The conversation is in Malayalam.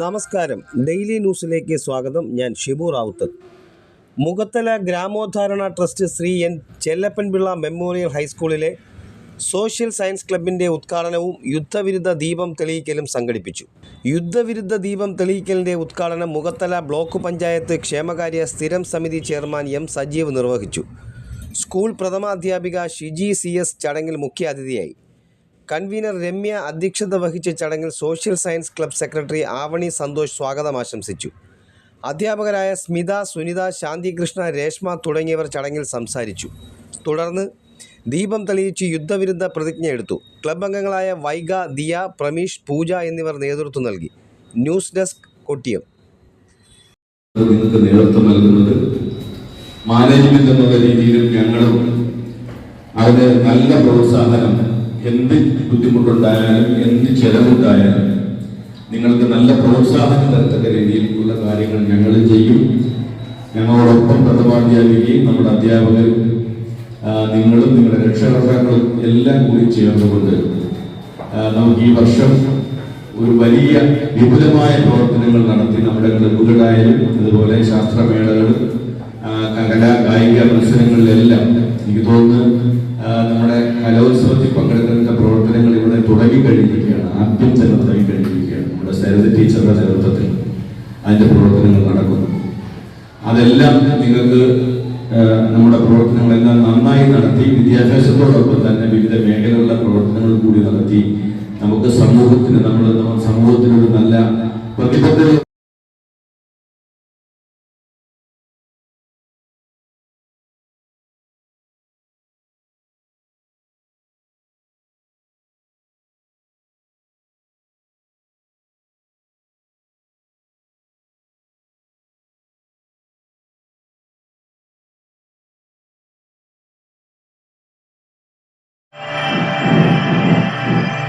നമസ്കാരം. ഡെയിലി ന്യൂസിലേക്ക് സ്വാഗതം. ഞാൻ Shibu Ravuth. Mukhathala ഗ്രാമോദ്ധാരണ trust Shri N Chellappanpillai memorial ഹൈസ്കൂളിലെ സോഷ്യൽ സയൻസ് ക്ലബിന്റെ ഉദ്ഘാടനവും യുദ്ധവിരുദ്ധ ദീപം തെളിയിക്കലും സംഘടിപ്പിച്ചു. യുദ്ധവിരുദ്ധ ദീപം തെളിയിക്കലിന്റെ ഉദ്ഘാടനം മുഖത്തല ബ്ലോക്ക് പഞ്ചായത്ത് ക്ഷേമകാര്യ സ്ഥിരം സമിതി ചെയർമാൻ എം സജീവ് നിർവഹിച്ചു. സ്കൂൾ പ്രഥമാധ്യാപിക ഷിജി സി എസ് ചടങ്ങിൽ മുഖ്യാതിഥിയായി. കൺവീനർ രമ്യ അധ്യക്ഷത വഹിച്ച ചടങ്ങിൽ social science club secretary Avani Santhosh സ്വാഗതം ആശംസിച്ചു. അധ്യാപകരായ സ്മിത സുനിത ശാന്തികൃഷ്ണ രേഷ്മ തുടങ്ങിയവർ ചടങ്ങിൽ സംസാരിച്ചു. തുടർന്ന് ദീപം തെളിയിച്ച് യുദ്ധവിരുദ്ധ പ്രതിജ്ഞ എടുത്തു. ക്ലബ് അംഗങ്ങളായ വൈഗ ദിയ പ്രമീഷ് പൂജ എന്നിവർ നേതൃത്വം നൽകി. News desk Kottiyam. നേതൃത്വം നൽകുന്നത് മാനേജ്മെന്റ് എന്നുള്ള രീതിയിലും ഞങ്ങളും അതിന് നല്ല പ്രോത്സാഹനം എന്ത് ബുദ്ധിമുട്ടുണ്ടായാലും എന്ത് ചെലവുണ്ടായാലും നിങ്ങൾക്ക് നല്ല പ്രോത്സാഹനം തരത്തക്ക രീതിയിലുള്ള കാര്യങ്ങൾ ഞങ്ങൾ ചെയ്യും. ഞങ്ങളോടൊപ്പം പ്രഥമാധ്യാപികയും നമ്മുടെ അധ്യാപകരും നിങ്ങളും നിങ്ങളുടെ രക്ഷകർത്താക്കളും എല്ലാം കൂടി ചേർന്നുകൊണ്ട് നമുക്ക് ഈ വർഷം ഒരു വലിയ വിപുലമായ പ്രവർത്തനങ്ങൾ നടത്തി നമ്മുടെ ക്ലബുകളായാലും അതുപോലെ ശാസ്ത്രമേളകളും കലാ കായിക മത്സരങ്ങളിലെല്ലാം എനിക്ക് തോന്നുന്നു സരിത ടീച്ചറുടെ നേതൃത്വത്തിൽ അതിന്റെ പ്രവർത്തനങ്ങൾ നടക്കുന്നു. അതെല്ലാം നിങ്ങൾക്ക് നമ്മുടെ പ്രവർത്തനങ്ങളെല്ലാം നന്നായി നടത്തി വിദ്യാഭ്യാസത്തോടൊപ്പം തന്നെ വിവിധ മേഖലകളിലെ പ്രവർത്തനങ്ങൾ കൂടി നടത്തി നമുക്ക് സമൂഹത്തിന് നമ്മൾ സമൂഹത്തിനൊരു നല്ല പ്രതിബദ്ധത Música